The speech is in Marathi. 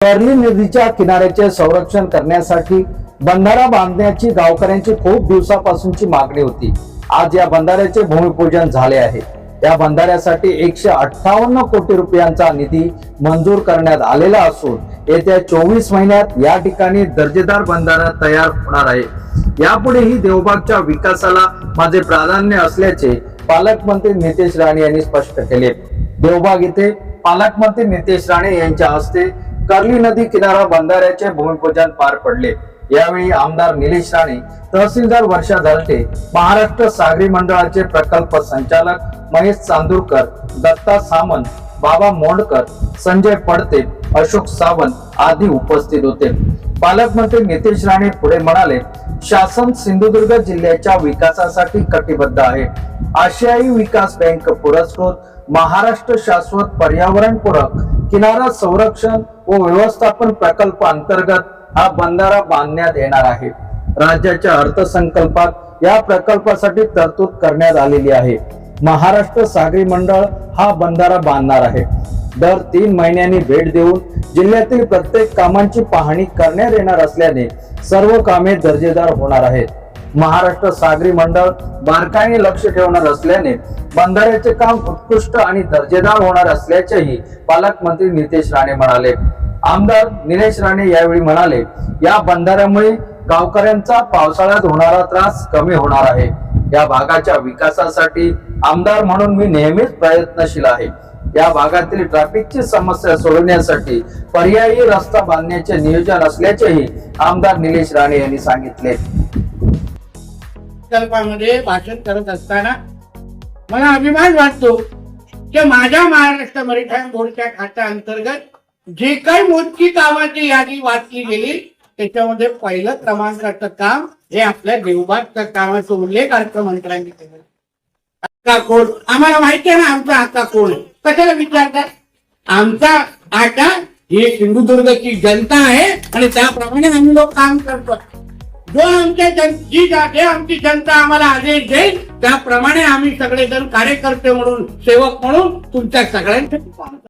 पर्ली नदीच्या किनाऱ्याचे संरक्षण करण्यासाठी बंधारा बांधण्याची गावकऱ्यांची खूप दिवसापासूनची मागणी होती. आज या बंधाऱ्याचे भूमिपूजन झाले आहे. या बंधाऱ्यासाठी एकशे अठ्ठावन्न कोटी रुपयांचा निधी मंजूर करण्यात आलेला असून येत्या चोवीस महिन्यात या ठिकाणी दर्जेदार बंधारा तयार होणार आहे. यापुढेही देवबागच्या विकासाला माझे प्राधान्य असल्याचे पालकमंत्री नितेश राणे यांनी स्पष्ट केले. देवबाग येथे पालकमंत्री नितेश राणे यांच्या हस्ते कर्ली नदी किनारा बंधाऱ्याचे भूमिपूजन पार पडले. यावेळी आमदार निलेश राणे तहसीलदार वर्षा झालटे महाराष्ट्र सागरी मंडळाचे प्रकल्प संचालक महेश चांदूरकर दत्ता सामंत बाबा मोंडकर संजय पडते अशोक सावंत आदी उपस्थित होते. पालकमंत्री नितेश राणे पुढे म्हणाले शासन सिंधुदुर्ग जिल्ह्याच्या विकासासाठी कटिबद्ध आहे. आशियाई विकास बँक पुरस्कृत महाराष्ट्र शाश्वत पर्यावरणपूरक किनारा संरक्षण व व्यवस्थापन प्रकल्प अंतर्गत हा बंधारा बांधण्यात येणार आहे. राज्याच्या अर्थसंकल्पात या प्रकल्पासाठी तरतूद करण्यात आलेली आहे. महाराष्ट्र सागरी मंडळ हा बंधारा बांधणार आहे. दर तीन महिन्यांनी भेट देऊन जिल्ह्यातील प्रत्येक कामांची पाहणी करण्यात येणार असल्याने सर्व कामे दर्जेदार होणार आहेत. महाराष्ट्र सागरी मंडळ बारकाईने लक्ष ठेवणार असल्याने बंधाऱ्याचे काम उत्कृष्ट आणि दर्जेदार होणार असल्याचेही पालकमंत्री नितेश राणे म्हणाले. आमदार निलेश राणे यावेळी म्हणाले या बंधाऱ्यामुळे गावकऱ्यांचा पावसाळ्यात होणारा त्रास कमी होणार आहे. या भागाच्या विकासासाठी आमदार म्हणून मी नेहमीच प्रयत्नशील आहे. या भागातील ट्रॅफिकची समस्या सोडवण्यासाठी पर्यायी रस्ता बांधण्याचे नियोजन असल्याचेही आमदार निलेश राणे यांनी सांगितले. प्रकल्पामध्ये भाषण करत असताना मला अभिमान वाटतो की माझ्या महाराष्ट्र मरिठाईम बोर्डच्या खात्या अंतर्गत जे काही मोजकी कामाची यादी वाचली गेली त्याच्यामध्ये पहिलं क्रमांकाचं काम हे आपल्या देवबागच्या कामाचा उल्लेख अर्थमंत्र्यांनी केलं. आका कोण? आम्हाला माहिती आहे ना आमचा आता कोण? आहे कशाला विचारतात आमचा आटा ही सिंधुदुर्गची जनता आहे आणि त्याप्रमाणे आम्ही लोक काम करतो जो आमच्या जन जी जे आमची जनता आम्हाला आदेश देईल त्याप्रमाणे आम्ही सगळेजण कार्यकर्ते म्हणून सेवक म्हणून तुमच्या सगळ्यांसाठी